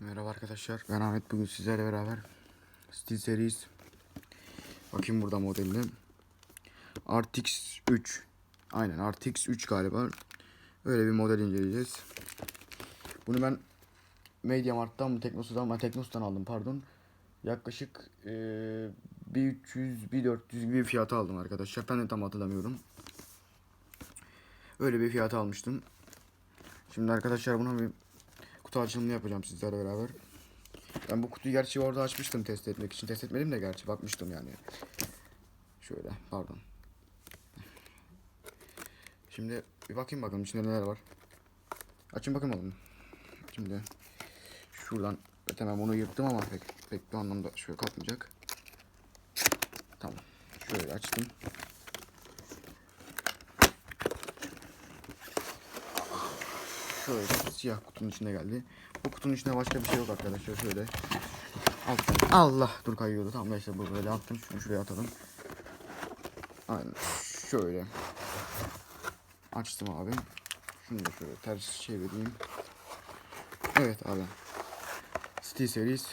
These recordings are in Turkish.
Merhaba arkadaşlar. Ben Ahmet. Bugün sizlerle beraber Steel Series bakayım burada modeline. RTX 3. Aynen RTX 3 galiba. Öyle bir model inceleyeceğiz. Bunu ben MediaMarkt'tan mı Teknosa'dan mı Teknosa'dan aldım pardon. Yaklaşık eee 1300 1400 gibi bir fiyata aldım arkadaşlar. Ben de tam hatırlamıyorum. Öyle bir fiyata almıştım. Şimdi arkadaşlar buna bir kutu açılımını yapacağım sizlerle beraber. Ben bu kutuyu gerçi orada açmıştım test etmek için. Test etmedim de gerçi bakmıştım yani. Şöyle pardon. Şimdi bir bakayım bakalım içinde neler var. Açın bakın oğlum. Şimdi şuradan evet hemen bunu yırttım ama pek pek bir anlamda şöyle kalkmayacak. Tamam. Şöyle açtım. Şöyle siyah kutunun içinde geldi. Bu kutunun içinde başka bir şey yok arkadaşlar. Şöyle alttan. Allah dur kayıyordu. Tamam neyse bu böyle attım. Şunu şuraya atalım. Aynen şöyle. Açtım abi. Şunu da şöyle ters çevireyim. Evet abi. Steel Series.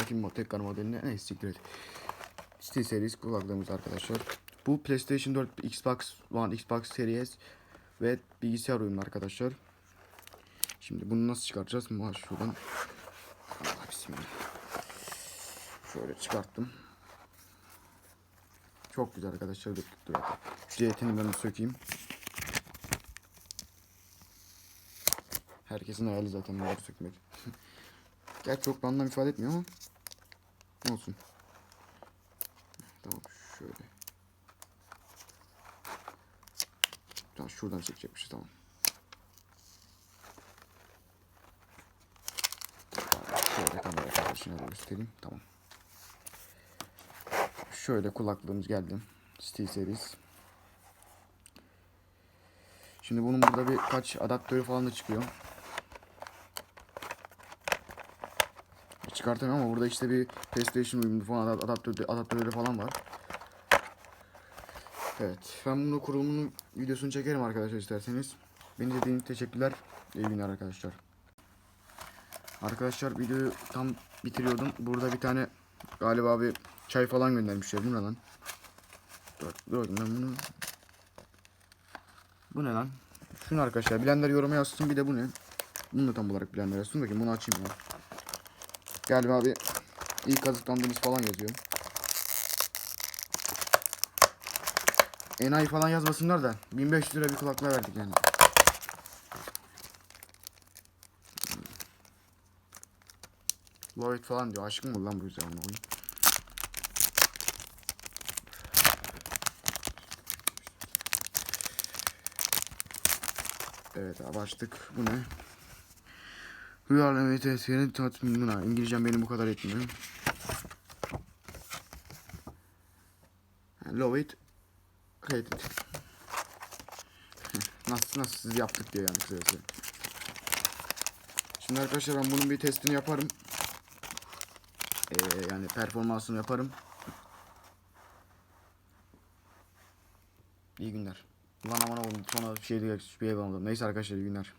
Bakayım tekrar modeline. Neyse siktir et. Steel Series kulaklığımız arkadaşlar. Bu PlayStation 4, Xbox One, Xbox Series ve bilgisayar oyunu arkadaşlar. Şimdi bunu nasıl çıkartacağız? Muha şuradan. Allah bismillah. Şöyle çıkarttım. Çok güzel arkadaşlar. Dur, cihetini ben sökeyim. Herkesin hayali zaten bunları sökmek. Gerçi çok anlam ifade etmiyor ama olsun. Tamam şöyle. Tamam şuradan çekecekmişiz tamam. Şöyle kamera kardeşine de göstereyim. Tamam. Şöyle kulaklığımız geldi. Steel Series. Şimdi bunun burada birkaç adaptörü falan da çıkıyor. Çıkartamıyorum ama burada işte bir PlayStation uyumlu falan adap- adaptör, adaptörleri falan var. Evet. Ben bunu kurulumunun videosunu çekerim arkadaşlar isterseniz. Beni izlediğiniz için teşekkürler. İyi günler arkadaşlar. Arkadaşlar videoyu tam bitiriyordum. Burada bir tane galiba bir çay falan göndermişler değil mi lan? Dur, gördüm ben bunu. Bu ne lan? Şunu arkadaşlar bilenler yoruma yazsın bir de bu ne? Bunu da tam olarak bilenler yazsın. Bakayım bunu açayım ya. Galiba bir iyi kazıklandığımız falan yazıyor. Enayi falan yazmasınlar da 1500 lira bir kulaklığa verdik yani. Lloyd falan diyor. Aşkım mı bu yüzden oyun? Evet abi açtık. Bu ne? Rüyalı MTS'nin tatminuna. İngilizcem benim bu kadar etmiyor. Love it. nasıl nasıl siz yaptık diyor yani kısacası. Şimdi arkadaşlar ben bunun bir testini yaparım. Ee, yani performansını yaparım. İyi günler. Ulan aman oğlum sonra bir şey diye bir şey yapamadım. Neyse arkadaşlar iyi günler.